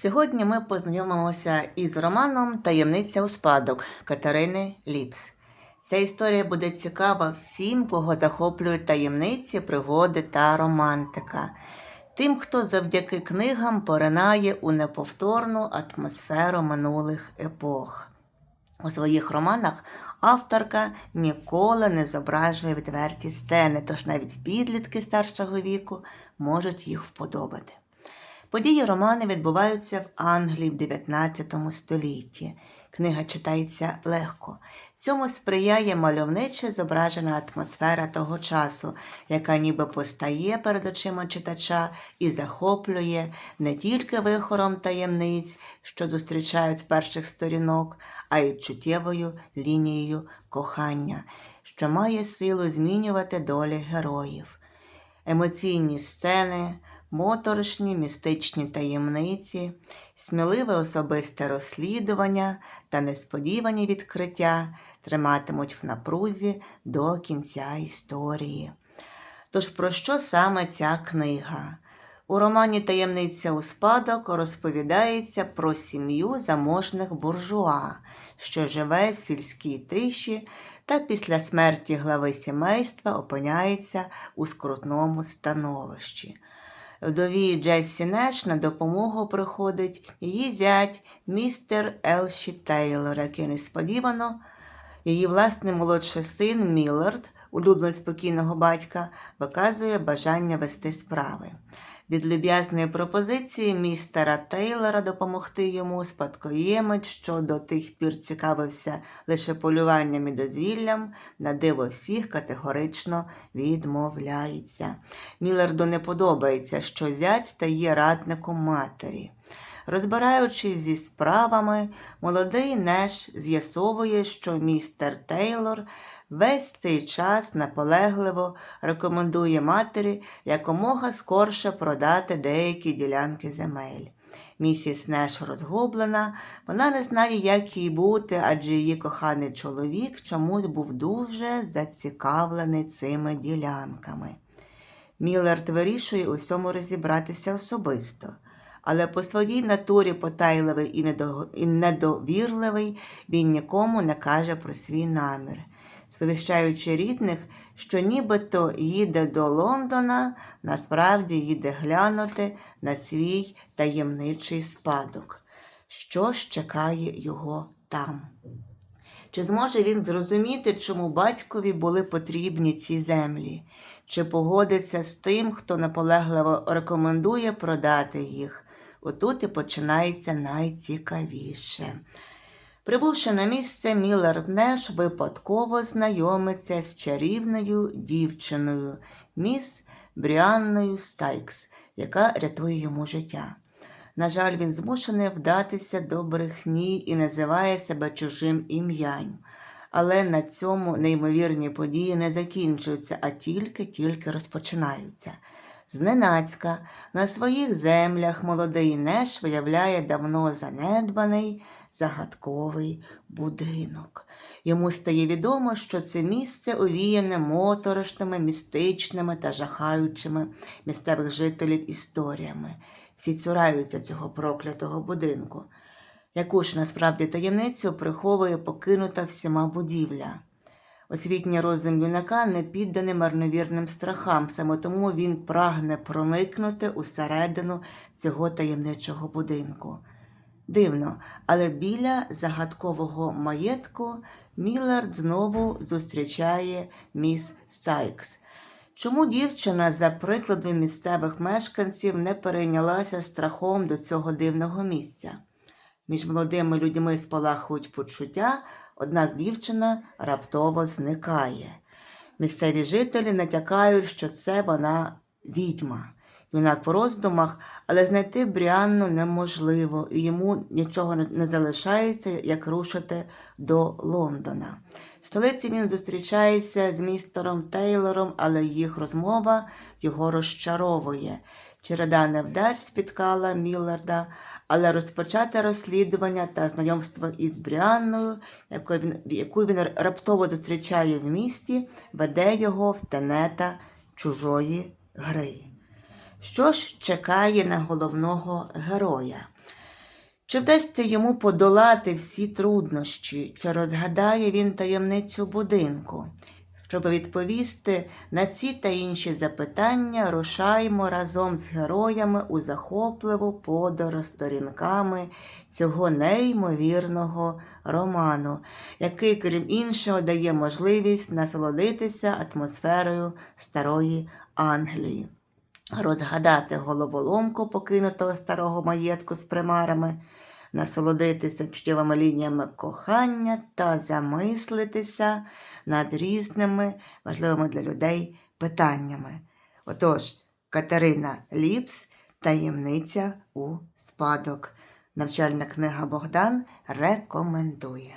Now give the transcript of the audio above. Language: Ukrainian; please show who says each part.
Speaker 1: Сьогодні ми познайомимося із романом Таємниця у спадок Катерини Ліпс. Ця історія буде цікава всім, кого захоплюють таємниці, пригоди та романтика. Тим, хто завдяки книгам поринає у неповторну атмосферу минулих епох. У своїх романах авторка ніколи не зображує відверті сцени, тож навіть підлітки старшого віку можуть їх вподобати. Події роману відбуваються в Англії в 19 столітті. Книга читається легко. Цьому сприяє мальовниче зображена атмосфера того часу, яка ніби постає перед очима читача і захоплює не тільки вихором таємниць, що зустрічають з перших сторінок, а й чуттєвою лінією кохання, що має силу змінювати долі героїв емоційні сцени, моторошні містичні таємниці, сміливе особисте розслідування та несподівані відкриття триматимуть в напрузі до кінця історії. Тож про що саме ця книга? У романі Таємниця у спадок розповідається про сім'ю заможних буржуа, що живе в сільській тиші та після смерті глави сімейства опиняється у скрутному становищі. Вдові Джессі Неш на допомогу приходить її зять містер Елші Тейлор, який несподівано її власний молодший син Міллард, улюбленець спокійного батька, виказує бажання вести справи. Від люб'язної пропозиції містера Тейлора допомогти йому спадкоємець, що до тих пір цікавився лише полюванням і дозвіллям, на диво всіх категорично відмовляється. Мілларду не подобається, що зять стає радником матері. Розбираючись зі справами, молодий Неш з'ясовує, що містер Тейлор весь цей час наполегливо рекомендує матері якомога скорше продати деякі ділянки земель. Місіс Неш розгублена, вона не знає, як їй бути, адже її коханий чоловік чомусь був дуже зацікавлений цими ділянками. Міллард вирішує у всьому розібратися особисто, але по своїй натурі потайливий і недовірливий він нікому не каже про свій намір, сповіщаючи рідних, що нібито їде до Лондона, насправді їде глянути на свій таємничий спадок. Що ж чекає його там? Чи зможе він зрозуміти, чому батькові були потрібні ці землі? Чи погодиться з тим, хто наполегливо рекомендує продати їх? Отут і починається найцікавіше. Прибувши на місце, Міллард Неш випадково знайомиться з чарівною дівчиною, міс Бріанною Стайкс, яка рятує йому життя. На жаль, він змушений вдатися до брехні і називає себе чужим ім'ям. Але на цьому неймовірні події не закінчуються, а тільки-тільки розпочинаються. Зненацька на своїх землях молодий Неш виявляє давно занедбаний загадковий будинок. Йому стає відомо, що це місце овіяне моторошними, містичними та жахаючими місцевих жителів історіями. Всі цураються цього проклятого будинку. Яку ж насправді таємницю приховує покинута всіма будівля. Освітній розум юнака не підданий марновірним страхам, саме тому він прагне проникнути усередину цього таємничого будинку. Дивно, але біля загадкового маєтку Міллард знову зустрічає міс Сайкс. Чому дівчина, за прикладом місцевих мешканців, не перейнялася страхом до цього дивного місця? Між молодими людьми спалахують почуття, однак дівчина раптово зникає. Місцеві жителі натякають, що це вона відьма. Юнак по роздумах, але знайти Бріанну неможливо, і йому нічого не- залишається, як рушити до Лондона. В столиці він зустрічається з містером Тейлором, але їх розмова його розчаровує. Череда невдач спіткала Мілларда, але розпочати розслідування та знайомство із Бріанною, яку він, раптово зустрічає в місті, веде його в тенета чужої гри. Що ж чекає на головного героя? Чи вдасться йому подолати всі труднощі, чи розгадає він таємницю будинку? Щоб відповісти на ці та інші запитання, рушаймо разом з героями у захопливу подорож сторінками цього неймовірного роману, який, крім іншого, дає можливість насолодитися атмосферою старої Англії, розгадати головоломку покинутого старого маєтку з примарами, насолодитися чуттєвими лініями кохання та замислитися над різними важливими для людей питаннями. Отож, Катерина Ліпс Таємниця у спадок. Навчальна книга Богдан рекомендує.